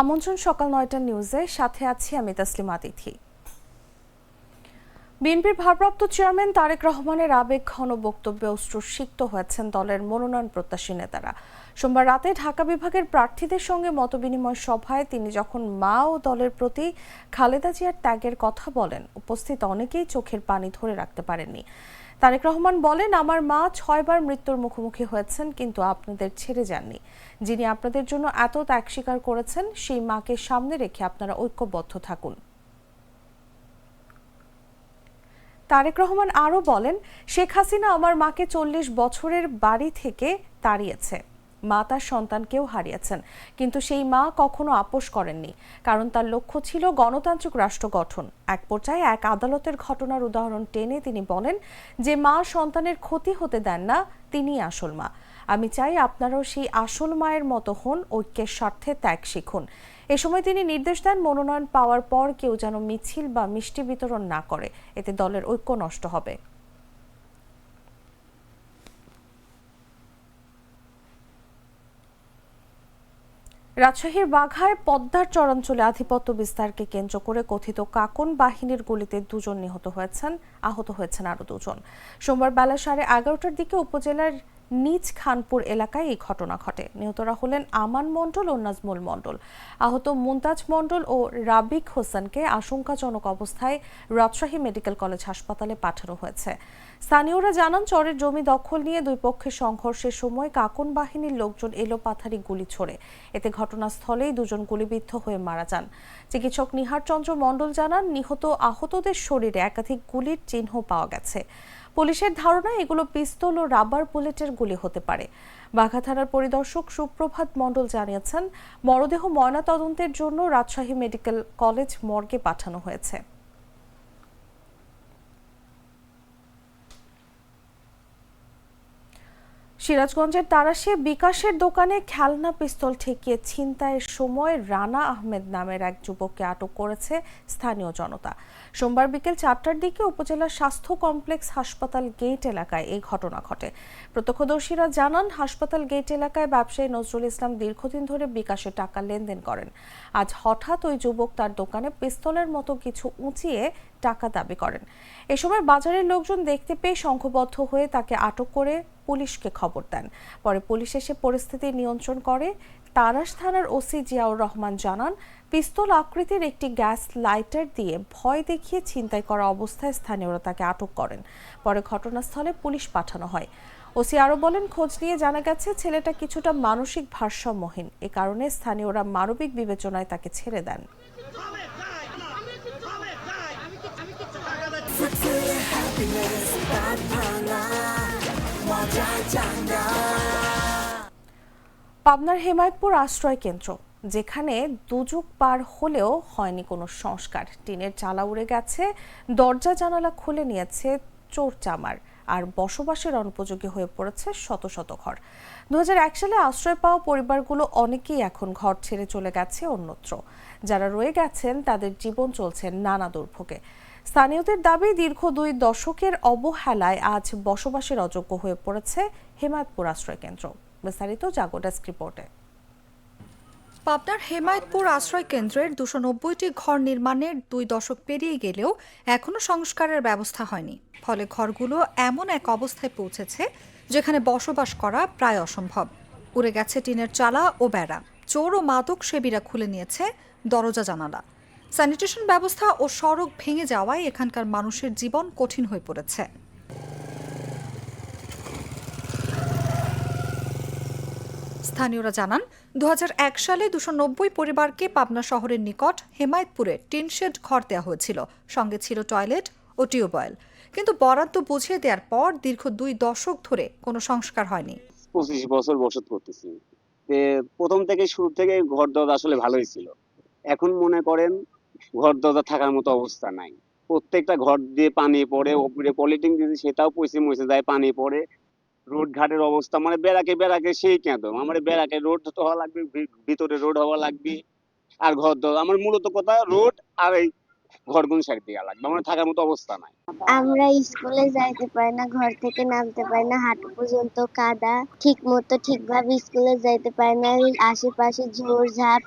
আমন্ত্রণ সকাল নয়টা নিউজে সাথে আছি আমি তাসলিমা তিথি বিএনপির ভারপ্রাপ্ত চেয়ারম্যান তারেক রহমানের আবেগ ঘন বক্তব্যে অশ্রুসিক্ত হয়েছেন দলের মনোনয়ন প্রত্যাশী নেতারা। সোমবার রাতে ঢাকা বিভাগের প্রার্থীদের সঙ্গে মতবিনিময় সভায় তিনি যখন মা ও দলের প্রতি খালেদা জিয়ার ত্যাগের কথা বলেন, উপস্থিত অনেকেই চোখের পানি ধরে রাখতে পারেননি। তারেক রহমান বলেন, আমার মা ছয়বার মৃত্যুর মুখোমুখি হয়েছেন, কিন্তু আপনাদের ছেড়ে যাননি। যিনি আপনাদের জন্য এত ত্যাগ স্বীকার করেছেন, সেই মাকে সামনে রেখে আপনারা ঐক্যবদ্ধ থাকুন। তারেক রহমান আরও বলেন, শেখ হাসিনা আমার মাকে চল্লিশ বছরের বাড়ি থেকে তাড়িয়েছে। মা তার সন্তানকেও হারিয়েছেন। কিন্তু সেই মা কখনো আপোষ করেননি, কারণ তার লক্ষ্য ছিল গণতান্ত্রিক রাষ্ট্র গঠন। এক পর্যায়ে এক আদালতের ঘটনার উদাহরণ টেনে তিনি বলেন যে মা সন্তানের ক্ষতি হতে দেন না, তিনিই আসল মা। আমি চাই আপনারাও সেই আসল মায়ের মতো হন, ঐক্যের স্বার্থে ত্যাগ শিখুন। এ সময় তিনি নির্দেশ দেন মনোনয়ন পাওয়ার পর কেউ যেন মিছিল বা মিষ্টি বিতরণ না করে, এতে দলের ঐক্য নষ্ট হবে। রাজশাহীর বাঘায় পদ্মার চরাঞ্চলে আধিপত্য বিস্তারকে কেন্দ্র করে কথিত কাকন বাহিনীর গুলিতে দুজন নিহত হয়েছেন, আহত হয়েছেন আরও দুজন। সোমবার বেলা সাড়ে এগারোটার দিকে উপজেলার নিজ খানপুর এলাকায় এই ঘটনা ঘটে। নিহতরা হলেন আমান মণ্ডল ও নাজমুল মণ্ডল। আহত মুমতাজ মণ্ডল ও রাবিক হোসেনকে আশঙ্কাজনক অবস্থায় রাজশাহী মেডিকেল কলেজ হাসপাতালে পাঠানো হয়েছে। স্থানীয়রা জানান, চরের জমি দখল নিয়ে দুই পক্ষের সংঘর্ষের সময় কাকন বাহিনীর লোকজন এলোপাথারি গুলি ছোড়ে। এতে ঘটনাস্থলেই দুজন গুলিবিদ্ধ হয়ে মারা যান। চিকিৎসক নিহার চন্দ্র মণ্ডল জানান, নিহত আহতদের শরীরে একাধিক গুলির চিহ্ন পাওয়া গেছে। পুলিশের ধারণা এগুলো পিস্তল ও রাবার বুলেটের গুলি হতে পারে। বাঘা থানার পরিদর্শক সুপ্রভাত মণ্ডল জানিয়েছেন, মরদেহ ময়নাতদন্তের জন্য রাজশাহী মেডিকেল কলেজ মর্গে পাঠানো হয়েছে। সিরাজগঞ্জের তারাশে বিকাশের দোকানে খেলনা, পিস্তল ঠেকিয়ে ছিনতাইয়ের সময় রানা আহমেদ নামের এক যুবককে আটক করেছে স্থানীয় জনতা। সোমবার বিকেল চারটার দিকে উপজেলার স্বাস্থ্য কমপ্লেক্স হাসপাতাল গেট এলাকায় এই ঘটনা ঘটে। প্রত্যক্ষদর্শীরা জানান, হাসপাতাল গেট এলাকায় ব্যবসায়ী নজরুল ইসলাম দীর্ঘদিন ধরে বিকাশে টাকা লেনদেন করেন। আজ হঠাৎ ওই যুবক তার দোকানে পিস্তলের মতো কিছু উঁচিয়ে টাকা দাবি করেন। এ সময় বাজারের লোকজন দেখতে পেয়ে সংঘবদ্ধ হয়ে তাকে আটক করে পুলিশকে খবর দেন। পরে পুলিশ এসে পরিস্থিতি নিয়ন্ত্রণ করে। তারাস থানার ওসি জিয়াউর রহমান জানান, পিস্তল আকৃতির একটি গ্যাস লাইটার দিয়ে ভয় দেখিয়ে ছিনতাই করা অবস্থায় স্থানীয়রা তাকে আটক করেন। পরে ঘটনাস্থলে পুলিশ পাঠানো হয়। ওসি আরও বলেন, খোঁজ নিয়ে জানা গেছে, ছেলেটা কিছুটা মানসিক ভারসাম্যহীন। এ কারণে স্থানীয়রা মানবিক বিবেচনায় তাকে ছেড়ে দেন। পাবনার হেমায়তপুর আশ্রয় কেন্দ্র, যেখানে দুযুগ পার হলেও হয়নি কোনো সংস্কার। টিনের চালা উড়ে গেছে, দরজা জানালা খুলে নিয়েছে চোর চামার, আর বসবাসের অনুপযোগী হয়ে পড়েছে শত শত ঘর। দু হাজার এক সালে আশ্রয় পাওয়া পরিবারগুলো অনেকেই এখন ঘর ছেড়ে চলে গেছে অন্যত্র। যারা রয়ে গেছেন, তাদের জীবন চলছে নানা দুর্ভোগে। স্থানীয়দের দাবি, দীর্ঘ দুই দশকের অবহেলায় আজ বসবাসের অযোগ্য হয়ে পড়েছে হেমায়তপুর আশ্রয় কেন্দ্র বিস্তারিত জাগো ডেস্ক রিপোর্টে। পাবনার হেমায়তপুর আশ্রয় কেন্দ্রের দুশো নব্বইটি ঘর নির্মাণের দুই দশক পেরিয়ে গেলেও এখনও সংস্কারের ব্যবস্থা হয়নি। ফলে ঘরগুলো এমন এক অবস্থায় পৌঁছেছে যেখানে বসবাস করা প্রায় অসম্ভব। উড়ে গেছে টিনের চালা ও বেড়া। চোর ও মাদক সেবীরা খুলে নিয়েছে দরজা জানালা। স্যানিটেশন ব্যবস্থা ও সড়ক ভেঙে যাওয়ায় এখানকার মানুষের জীবন কঠিন হয়ে পড়েছে। স্থানীয়রা জানান দু সালে দুশো পরিবারকে পাবনা শহরের নিকট হেমায়তপুরে টিনশেড ঘর দেওয়া হয়েছিল। সঙ্গে ছিল টয়লেট ও টিউবওয়েল কিন্তু বরাদ্দ বুঝিয়ে দেওয়ার পর দীর্ঘ দুই দশক ধরে কোনো সংস্কার হয়নি। পঁচিশ বছর বসত করতেছি। প্রথম থেকে শুরু থেকে ঘর দরজা আসলে ভালোই ছিল। এখন মনে করেন ঘর দরজা থাকার মতো অবস্থা নাই। প্রত্যেকটা ঘর দিয়ে পানি পড়ে, ওপরে পলিটিং দিয়েছে, সেটাও পয়সে মসে যায়, পানি পড়ে। রোড ঘাটের অবস্থা মানে বেড়াকে বেড়াকে সেই কেঁদো। আমার বেড়াকে রোড তো হওয়া লাগবে ভিতরে রোড হওয়া লাগবে, আর ঘর দরজা আমার মূলত কথা রোড আর এই ঘরগুন লাগবে। আমার থাকার মতো অবস্থা নাই। আমরা স্কুলে যাইতে পারি না, ঘর থেকে নামতে পারি না, হাঁটু পর্যন্ত কাদা। ঠিক মতো ঠিকভাবে স্কুলে যাইতে পারি না আশেপাশে ঝোড় ঝাপ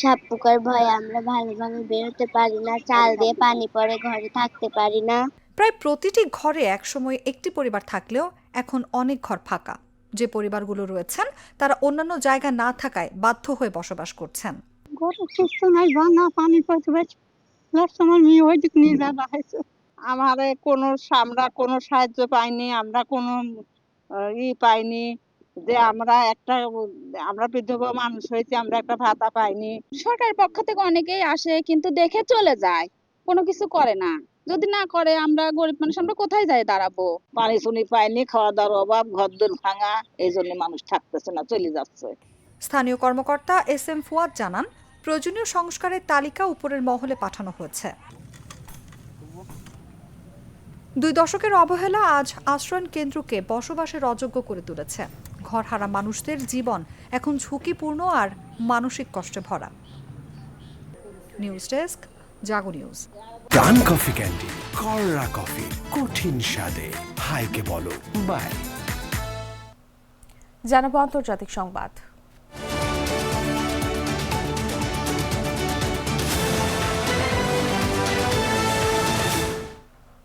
সাপ পোকার ভয়ে আমরা ভালোভাবে বেরোতে পারি না চাল দিয়ে পানি পড়ে ঘরে থাকতে পারি না। প্রায় প্রতিটি ঘরে একসময় একটি পরিবার থাকলেও এখন অনেক ঘর ফাঁকা। যে পরিবারগুলো রয়েছেন তারা অন্যান্য জায়গা না থাকায় বাধ্য হয়ে বসবাস করছেন। গরু সুস্থ নাই ভাঙা পানি পড়তে লাস্ট আমার মেয়ে ওই দিক নিয়ে যাওয়া হয়েছে আমারে কোনো আমরা কোনো সাহায্য পাইনি আমরা কোনো ই পাইনি। যে আমরা একটা, আমরা বিধবা মানুষ হয়েছি, আমরা একটা ভাতা পাইনি। সরকারের পক্ষ থেকে অনেকেই আসে, কিন্তু দেখে চলে যায়, কোনো কিছু করে না। যদি না করে, আমরা গরিব মানুষ, আমরা কোথায় যাই দাঁড়াবো? পানি শুনি পাইনি খাওয়া দাওয়ার অভাব, ঘর দোর ভাঙা, এই জন্য মানুষ থাকতেছে না, চলে যাচ্ছে। স্থানীয় কর্মকর্তা এস এম ফুয়াদ জানান, প্রয়োজনীয় সংস্কারের তালিকা উপরের মহলে পাঠানো হয়েছে। দুই দশকের অবহেলা আজ আশ্রয়ণ কেন্দ্রকে বসবাসের অযোগ্য করে তুলেছে। ঘরহারা মানুষদের জীবন এখন ঝুঁকিপূর্ণ আর মানসিক কষ্টে ভরা। News desk Jago News. Pran coffee candy কররা coffee কঠিন স্বাদে। হাইকে বলো বাই। জানাব আন্তর্জাতিক সংবাদ।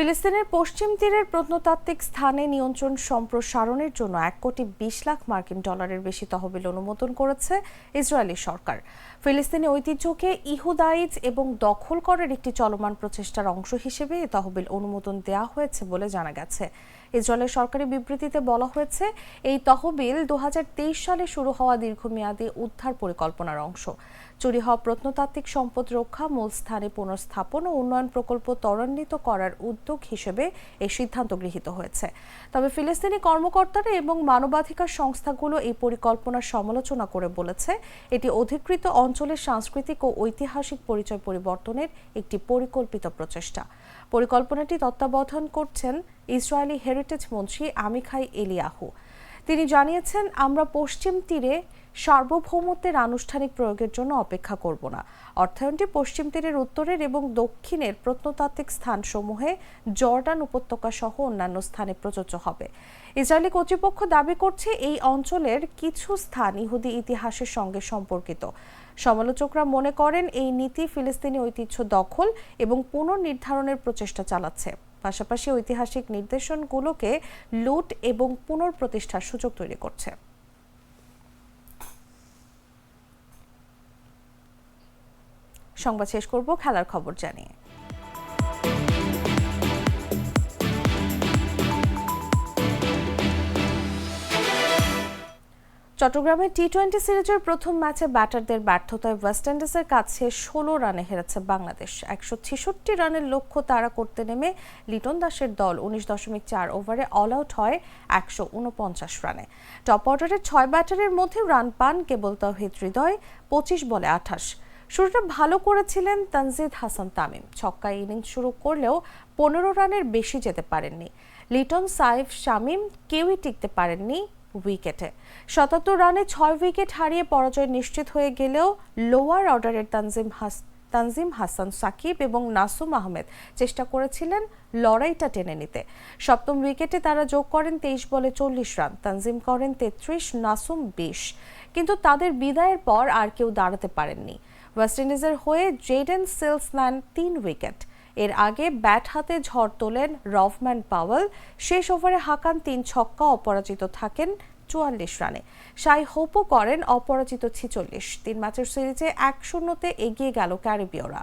ফিলিস্তিনের পশ্চিম তীরের প্রত্নতাত্ত্বিক স্থানে নিয়ন্ত্রণ সম্প্রসারণের জন্য এক কোটি বিশ লাখ মার্কিন ডলারের বেশি তহবিল অনুমোদন করেছে ইসরায়েলি সরকার। ফিলিস্তিনি ঐতিহ্যকে ইহুদাইজ এবং দখল করার একটি চলমান প্রচেষ্টার অংশ হিসেবে এ তহবিল অনুমোদন দেওয়া হয়েছে বলে জানা গেছে। ইসরায়েলের সরকারি বিবৃতিতে বলা হয়েছে, এই তহবিল দু হাজার তেইশ সালে শুরু হওয়া দীর্ঘমেয়াদী উদ্ধার পরিকল্পনার অংশ। চুরি হওয়া প্রত্নতাত্ত্বিক সম্পদ রক্ষা, মূল স্থানে পুনর্স্থাপন ও উন্নয়ন প্রকল্প ত্বরান্বিত করার উদ্যোগ হিসেবে এই সিদ্ধান্ত গৃহীত হয়েছে। তবে ফিলিস্তিনি কর্মকর্তারা এবং মানবাধিকার সংস্থাগুলো এই পরিকল্পনার সমালোচনা করে বলেছে, এটি অধিকৃত অঞ্চলের সাংস্কৃতিক ও ঐতিহাসিক পরিচয় পরিবর্তনের একটি পরিকল্পিত প্রচেষ্টা। পরিকল্পনাটি তত্ত্বাবধান করছেন ইসরায়েলি হেরিটেজ মন্ত্রী আমিখাই এলিয়াহু। তিনি জানিয়েছেন, আমরা পশ্চিম তীরে সার্বভৌমত্বের আনুষ্ঠানিক প্রয়োগের জন্য অপেক্ষা করব না। অর্থায়নটি পশ্চিম তীরের উত্তরের এবং দক্ষিণের প্রত্নতাত্ত্বিক স্থানসমূহে জর্ডান উপত্যকা সহ অন্যান্য স্থানে প্রযোজ্য হবে। ইসরায়েলি কর্তৃপক্ষ দাবি করছে, এই অঞ্চলের কিছু স্থান ইহুদি ইতিহাসের সঙ্গে সম্পর্কিত। সমালোচকরা মনে করেন, এই নীতি ফিলিস্তিনি ঐতিহ্য দখল এবং পুনর্নির্ধারণের প্রচেষ্টা চালাচ্ছে। পাশাপাশি ঐতিহাসিক নির্দেশনগুলোকে লুট এবং পুনঃপ্রতিষ্ঠার সুযোগ তৈরি করছে। সংবাদ শেষ করব, খেলার খবর জানিয়ে। চট্টগ্রামে টি টোয়েন্টি সিরিজের প্রথম ম্যাচে ব্যাটারদের ব্যর্থতায় ওয়েস্ট ইন্ডিজের কাছে ষোলো রানে হেরেছে বাংলাদেশ। একশো ছেষট্টি রানের লক্ষ্য তাড়া করতে নেমে লিটন দাসের দল উনিশ দশমিক চার ওভারে অল আউট হয় একশো উনপঞ্চাশ রানে। টপ অর্ডারের ছয় ব্যাটারের মধ্যে রান পান কেবল তহিদ হৃদয়, পঁচিশ বলে আঠাশ। শুরুটা ভালো করেছিলেন তানজিদ হাসান তামিম। ছক্কায় ইনিংস শুরু করলেও পনেরো রানের বেশি যেতে পারেননি। লিটন সাইফ শামিম কেউই টিকতে পারেননি উইকেটে। সাতাত্তর রানে ছয় উইকেট হারিয়ে পরাজয় নিশ্চিত হয়ে গেলেও লোয়ার অর্ডারের তানজিম হাস তানজিম হাসান, সাকিব এবং নাসুম আহমেদ চেষ্টা করেছিলেন লড়াইটা টেনে নিতে। সপ্তম উইকেটে তারা যোগ করেন তেইশ বলে চল্লিশ রান, তানজিম করেন তেত্রিশ, নাসুম বিশ। কিন্তু তাদের বিদায়ের পর আর কেউ দাঁড়াতে পারেননি। ওয়েস্ট ইন্ডিজের হয়ে জেডেন সেলস নেন তিন উইকেট। এর আগে ব্যাট হাতে ঝড় তোলেন রফম্যান পাওয়েল। শেষ ওভারে হাকান তিন ছক্কা, অপরাজিত থাকেন চুয়াল্লিশ রানে। সাই হোপও করেন অপরাজিত ছিচল্লিশ। তিন ম্যাচের সিরিজে এক শূন্যতে এগিয়ে গেল ক্যারিবীয়রা।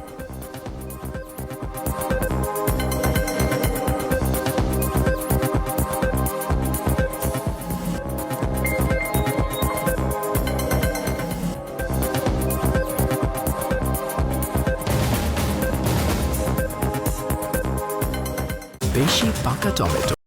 Tomato.